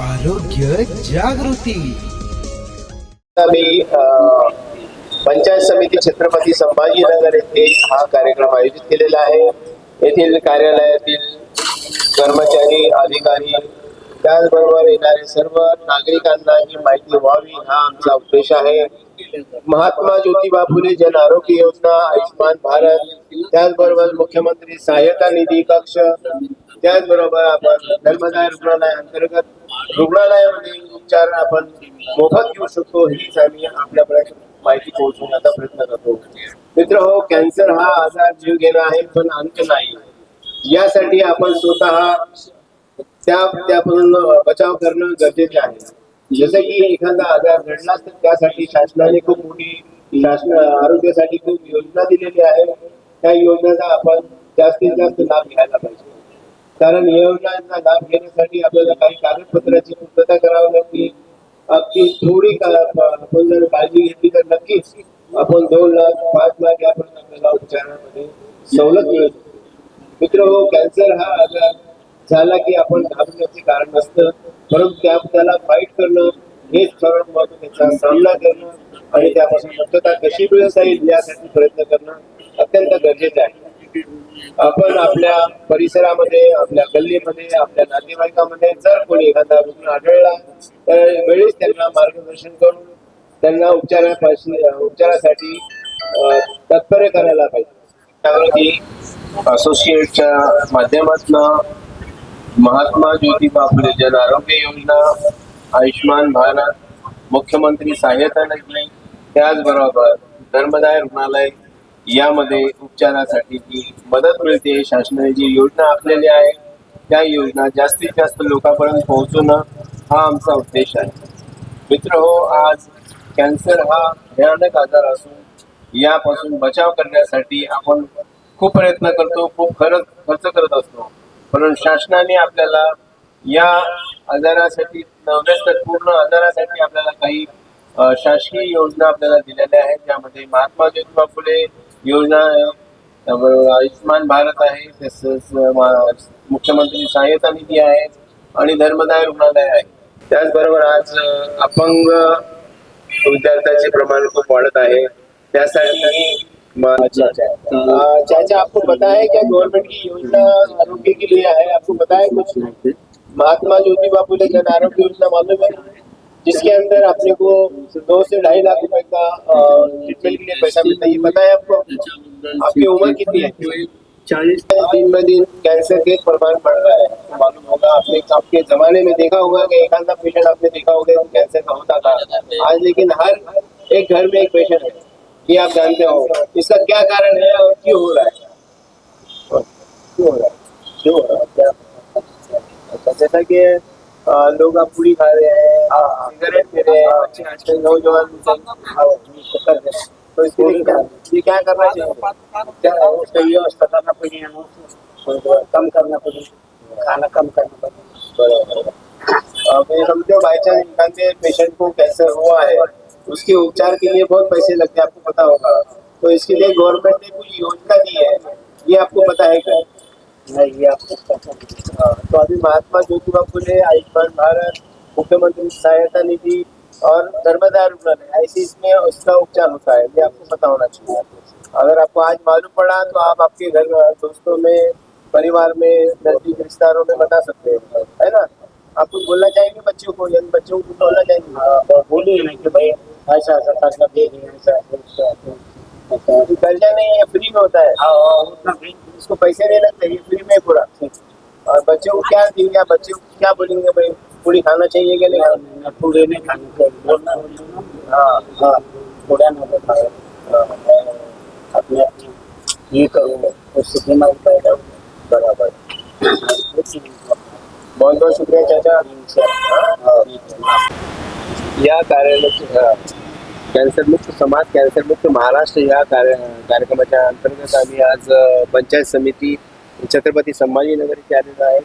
आरोग्य जागृती. आम्ही पंचायत समिती छत्रपती संभाजीनगर येथे हा कार्यक्रम आयोजित केलेला आहे. येथील कार्यालयातील कर्मचारी अधिकारी त्याचबरोबर येणारे सर्व नागरिकांना ही माहिती व्हावी हा आमचा उद्देश आहे. महात्मा ज्योतिबा फुले जन आरोग्य योजना आयुष्मान भारत त्याचबरोबर मुख्यमंत्री सहायता निधी कक्ष त्याचबरोबर आपण धर्मदाय रुग्णालय अंतर्गत रुग्णालयामध्ये उपचार आपण मोफत घेऊ शकतो. हीच आम्ही आपल्यापर्यंत माहिती पोहोचवण्याचा प्रयत्न करतो. मित्र हो कॅन्सर हा आजार जीव घेणं आहे पण अंत नाही. यासाठी आपण स्वतः त्या त्यापासून बचाव करणं गरजेचे आहे. जसं की एखादा आजार घडला तर त्यासाठी शासनाने खूप मोठी शासन आरोग्यासाठी खूप योजना दिलेली आहे. त्या योजनेचा आपण जास्तीत जास्त लाभ घ्यायला पाहिजे. कारण योजनांचा लाभ घेण्यासाठी आपल्याला काही कागदपत्राची पूर्तता करावी लागते. अगदी थोडी आपण जर काळजी घेतली तर नक्कीच आपण दोन लाख पाच लाख यापर्यंत आपल्याला उपचारामध्ये सवलत मिळू शकते. मित्र हो कॅन्सर हा आजार झाला की आपण घाबरण्याचे कारण नसतं. परंतु त्या त्याला फाईट करणं हेच सर्वात महत्त्व त्याचा सामना करणं आणि त्यापासून मुक्तता कशी मिळवता येईल यासाठी प्रयत्न करणं अत्यंत गरजेचं आहे. आपण आपल्या परिसरामध्ये आपल्या गल्लीमध्ये आपल्या नातेवाईकामध्ये जर कोणी एखादा रुग्ण आढळला तर वेळीच त्यांना मार्गदर्शन करून त्यांना उपचारापासून उपचारासाठी तत्पर करायला पाहिजे. असोसिएटच्या माध्यमातून महात्मा ज्योतिबा फुले जन आरोग्य योजना आयुष्मान भारत मुख्यमंत्री सहायता निधी त्याचबरोबर धर्मदाय रुग्णालय यामध्ये उपचारासाठी जी मदत मिळते शासनाने जी योजना आखलेली आहे त्या योजना जास्तीत जास्त लोकांपर्यंत पोहोचवणं हा आमचा उद्देश आहे. मित्र हो आज कॅन्सर हा भयानक आजार असून यापासून बचाव करण्यासाठी आपण खूप प्रयत्न करतो खूप खरंच खर्च करत असतो. म्हणून शासनाने आपल्याला या आजारासाठी नव्हेच तर पूर्ण आजारासाठी आपल्याला काही शासकीय योजना आपल्याला दिलेल्या आहेत. ज्यामध्ये महात्मा ज्योतिबा फुले योजना त्याबरोबर आयुष्मान भारत आहे. तसंच मुख्यमंत्री सहाय्यता निधी आहे आणि धर्मदाय रुग्णालय आहे. त्याचबरोबर आज अपंग विद्यार्थ्यांचे प्रमाण खूप वाढत आहे. त्यासाठी चाचा आपको पता है क्या गवर्नमेंट की योजना आरोग्य के लिए है आपको पता है कुछ? महात्मा ज्योतिबा फुले जन आरोग्य योजना मालूम है? जिसके अंदर अपने को दो से ढाई लाख रुपए का ट्रीटमेंट के लिए पैसा मिलता है ये पता है आपको? आपकी उम्र कितनी है? चालीस दिन में दिन कैंसर के प्रमाण बढ़ रहा है तो मालूम होगा आपने आपके जमाने में देखा होगा कि एक आधा पेशेंट आपने देखा होगा कि कैंसर का होता था। आज लेकिन हर एक घर में एक पेशेंट है ये आप जानते हो। इसका क्या कारण है और क्यों हो रहा है? क्यों हो रहा है? क्यों हो रहा है? अच्छा, जैसा कि लोग आप पूरी खा रहे हैं सिगरेट पी रहे बच्चे आजकल नौजवान कर रहे हैं तो इसके लिए ये क्या करना चाहिए क्या उसका व्यवस्था करना पड़ेगा कम करना पड़ेगा खाना कम करना पड़ेगा अब ये समझो बाई चांस इंसान के पेशेंट को कैंसर हुआ है उसके उपचार के लिए बहुत पैसे लगते हैं आपको पता होगा। तो इसके लिए गवर्नमेंट ने कुछ योजना दी है? ये आपको पता है क्या? नहीं ये आपको पता। हाँ, तो अभी महात्मा ज्योतिबा फुले आयुष्मान भारत मुख्यमंत्री सहायता निधि और धर्मदाय रुग्णालय ऐसे इसमें उसका उपचार होता है ये आपको पता होना चाहिए। अगर आपको आज मालूम पड़ा तो आप आपके घर दोस्तों में परिवार में नज़दीक रिश्तेदारों में बता सकते हैं है ना? आप कुछ बोलना चाहेंगे बच्चों को यानी बच्चों को बोलना चाहेंगे? हाँ, तो बोलिए ना कि भाई ऐसा ऐसा खर्चा दे हैं, ऐसा ऐसा। खर्चा नहीं है फ्री में होता है। उतना फ्री इसको पैसे नहीं लगते ये फ्री में पूरा। और बच्चों को क्या देंगे बच्चों को क्या बोलेंगे भाई? पूरी खाना चाहिए कि नहीं? पूरे नहीं खाना चाहिए। बोलना हाँ हाँ। पूरा नहीं खाना अपने अपने ये करो उससे बीमारी पैदा हो बराबर। बहुत बहुत शुक्रिया चाचा। या कार्यालयाचे कॅन्सर मुक्त समाज कॅन्सर मुक्त महाराष्ट्र या कार्य कार्यक्रमाच्या अंतर्गत आम्ही आज पंचायत समिती छत्रपती संभाजीनगर इथे आलेलो आहे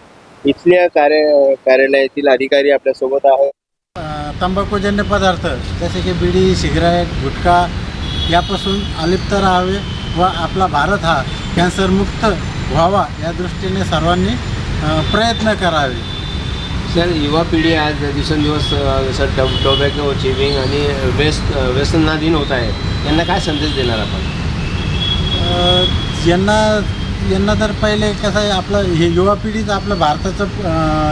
इथल्या कार्य कार्यालयातील अधिकारी आपल्यासोबत आहे अ, तंबाखूजन्य पदार्थ जसे की बिडी सिगरेट गुटखा यापासून अलिप्त राहावे व आपला भारत हा कॅन्सरमुक्त व्हावा या दृष्टीने सर्वांनी प्रयत्न करावे. सर युवा पिढी आज दिवसेंदिवस जसं टब टोबॅको चिविंग आणि वेस्ट अ, व्यसनाधीन होत आहे. त्यांना काय संदेश देणार आपण? अ, यांना यांना तर पहिले कसं आहे आपलं हे युवा पिढीच आपलं भारताचं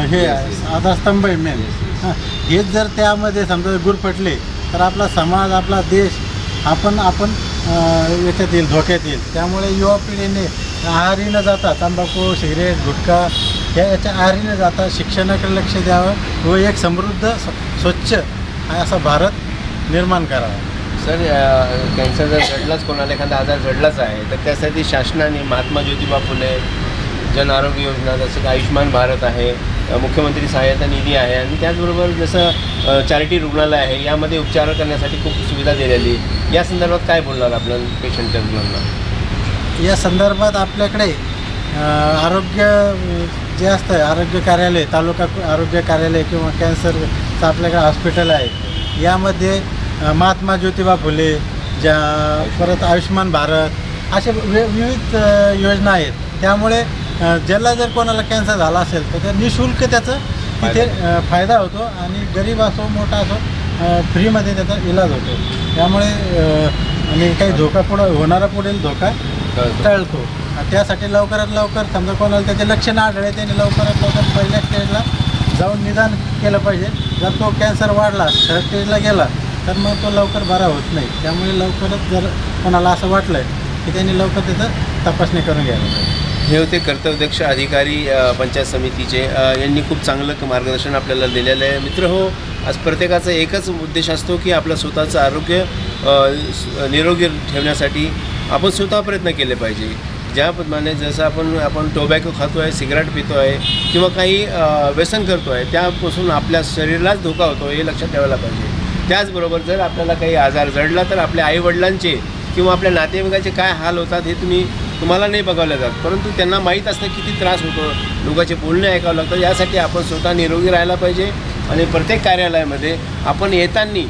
हे आहे आधारस्तंभ आहे मेन हां हेच जर त्यामध्ये समजा गुरफटले तर आपला समाज आपला देश आपण आपण अ, याच्यात येईल धोक्यात येईल. त्यामुळे युवा पिढीने आहारी न जाता तंबाखू सिगरेट गुटखा या याच्या आहारी न जाता शिक्षणाकडे लक्ष द्यावं व एक समृद्ध स्व- स्वच्छ असा भारत निर्माण करावा. सर कॅन्सर जर जडलाच कोणाला एखादा आजार जडलाच आहे तर त्यासाठी शासनाने महात्मा ज्योतिबा फुले जन आरोग्य योजना जसं की आयुष्यमान भारत आहे मुख्यमंत्री सहाय्यता निधी आहे आणि त्याचबरोबर जसं चॅरिटी रुग्णालय आहे यामध्ये उपचार करण्यासाठी खूप सुविधा दिलेली या संदर्भात काय बोलणार आपण पेशंटच्या रुग्णांना या संदर्भात आपल्याकडे आरोग्य जे असतं आरोग्य कार्यालय तालुका आरोग्य कार्यालय किंवा कॅन्सरचं आपल्याकडे हॉस्पिटल आहे. यामध्ये महात्मा ज्योतिबा फुले ज्या परत आयुष्यमान भारत असे वि विविध योजना आहेत. त्यामुळे ज्याला जर कोणाला कॅन्सर झाला असेल तर त्या निशुल्क त्याचं तिथे फायदा होतो आणि गरीब असो मोठा असो फ्रीमध्ये त्याचा इलाज होतो. त्यामुळे आणि काही धोका पुढं होणारा पुढील धोका टळतो. त्यासाठी लवकरात लवकर समजा कोणाला त्याचे लक्षणं आढळले त्याने लवकरात लवकर पहिल्या स्टेजला जाऊन निदान केलं पाहिजे. जर तो कॅन्सर वाढला थर्ड स्टेजला गेला तर मग तो लवकर बरा होत नाही. त्यामुळे लवकरच जर कोणाला असं वाटलं की त्यांनी लवकर त्याचं तपासणी करून घ्यायला पाहिजे. हे होते कर्तव्यदक्ष अधिकारी पंचायत समितीचे. यांनी खूप चांगलं मार्गदर्शन आपल्याला दिलेलं आहे. मित्र हो आज प्रत्येकाचा एकच उद्देश असतो की आपलं स्वतःचं आरोग्य निरोगी ठेवण्यासाठी आपण स्वतः प्रयत्न केले पाहिजे. ज्याप्रमाणे जसं आपण आपण टोबॅको खातो आहे सिगरेट पितो आहे किंवा काही व्यसन करतो आहे त्यापासून आपल्या शरीरालाच धोका होतो हे लक्षात ठेवायला पाहिजे. त्याचबरोबर जर आपल्याला काही आजार जडला तर आपल्या आईवडिलांचे किंवा आपल्या नातेवाईकाचे काय हाल होतात हे तुम्ही तुम्हाला नाही बघावलं जात. परंतु त्यांना माहीत असतं किती त्रास होतो. लोकांचे बोलणे ऐकावं लागतं. यासाठी आपण स्वतः निरोगी राहायला पाहिजे आणि प्रत्येक कार्यालयामध्ये आपण येताना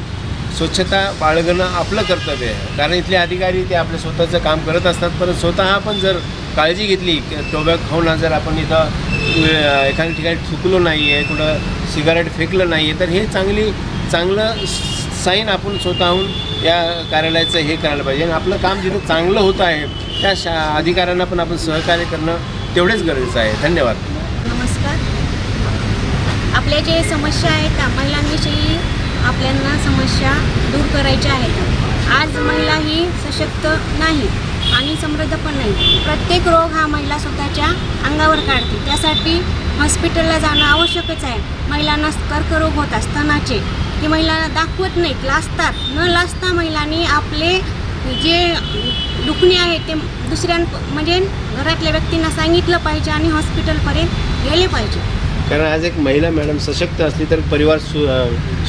स्वच्छता बाळगणं आपलं कर्तव्य आहे. कारण इथले अधिकारी ते आपलं स्वतःचं काम करत असतात. परंतु स्वतः आपण जर काळजी घेतली टोबॅक खाऊन जर आपण इथं एखाद्या ठिकाणी थुकलो नाही आहे कुठं सिगारेट फेकलं नाही आहे तर हे चांगली चांगलं साईन आपण स्वतःहून या कार्यालयाचं हे करायला पाहिजे. आणि आपलं काम जिथं चांगलं होत आहे त्या शा अधिकाऱ्यांना पण आपण सहकार्य करणं तेवढेच गरजेचं आहे. धन्यवाद. नमस्कार. आपल्या जे समस्या आहेत त्या महिलांविषयी आपल्यांना समस्या दूर करायच्या आहेत. आज महिला ही सशक्त नाही आणि समृद्ध पण नाही. प्रत्येक रोग हा महिला स्वतःच्या अंगावर काढते. त्यासाठी हॉस्पिटलला जाणं आवश्यकच आहे. महिलांना कर्करोग होतात स्तनाचे ते महिलांना दाखवत नाहीत. लाजतात. न लाजता महिलांनी आपले जे दुखणे आहे ते दुसऱ्यां म्हणजे घरातल्या व्यक्तींना सांगितलं पाहिजे आणि हॉस्पिटलपर्यंत गेले पाहिजे. कारण आज एक महिला मॅडम सशक्त असली तर परिवार सु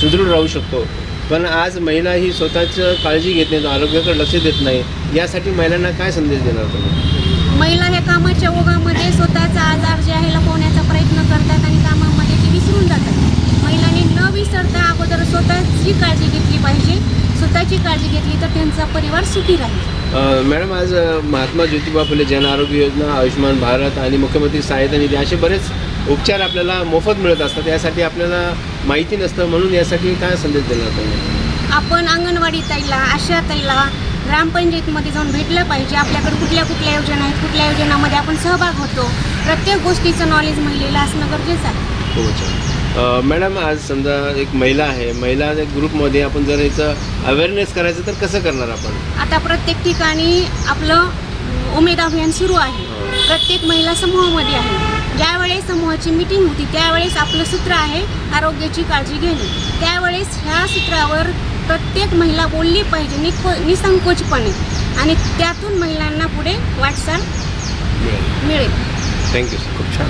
सुदृढ राहू शकतो. पण आज महिला ही स्वतःचं काळजी घेत नाही आरोग्याकडे लक्ष देत नाही. यासाठी महिलांना काय संदेश देणार तुम्ही? महिला ह्या कामाच्या ओघामध्ये स्वतःचा आजार जे आहे लपवण्याचा प्रयत्न करतात आणि कामामध्ये ते विसरून जातात महिलांनी न विसरता अगोदर स्वतःची काळजी घेतली पाहिजे. स्वतःची काळजी घेतली तर त्यांचा परिवार सुखी राहील. मॅडम आज महात्मा ज्योतिबा फुले जन आरोग्य योजना आयुष्यमान भारत आणि मुख्यमंत्री सहायता निधी असे बरेच उपचार आपल्याला मोफत मिळत असतात. यासाठी आपल्याला माहिती नसतं म्हणून यासाठी काय संदेश देणार तुम्ही आपण अंगणवाडी ताईला आशा ताईला ग्रामपंचायतीमध्ये जाऊन भेटलं पाहिजे. आपल्याकडे कुठल्या कुठल्या योजना आहेत कुठल्या योजनामध्ये आपण सहभाग होतो. प्रत्येक गोष्टीचं नॉलेज महिलेला असणं गरजेचं आहे. अ, मॅडम आज समजा एक महिला आहे. महिला एक ग्रुपमध्ये आपण जर याचं अवेअरनेस करायचं तर कसं करणार आपण? आता प्रत्येक ठिकाणी आपलं उमेद अभियान सुरू आहे. प्रत्येक महिला समूहामध्ये आहे. ज्यावेळेस समूहाची मीटिंग होती त्यावेळेस आपलं सूत्र आहे आरोग्याची काळजी घेणे. त्यावेळेस ह्या सूत्रावर प्रत्येक महिला बोलली पाहिजे निको निसंकोचपणे. आणि त्यातून महिलांना पुढे वाटचाल मिळेल. थँक्यू खूप छान.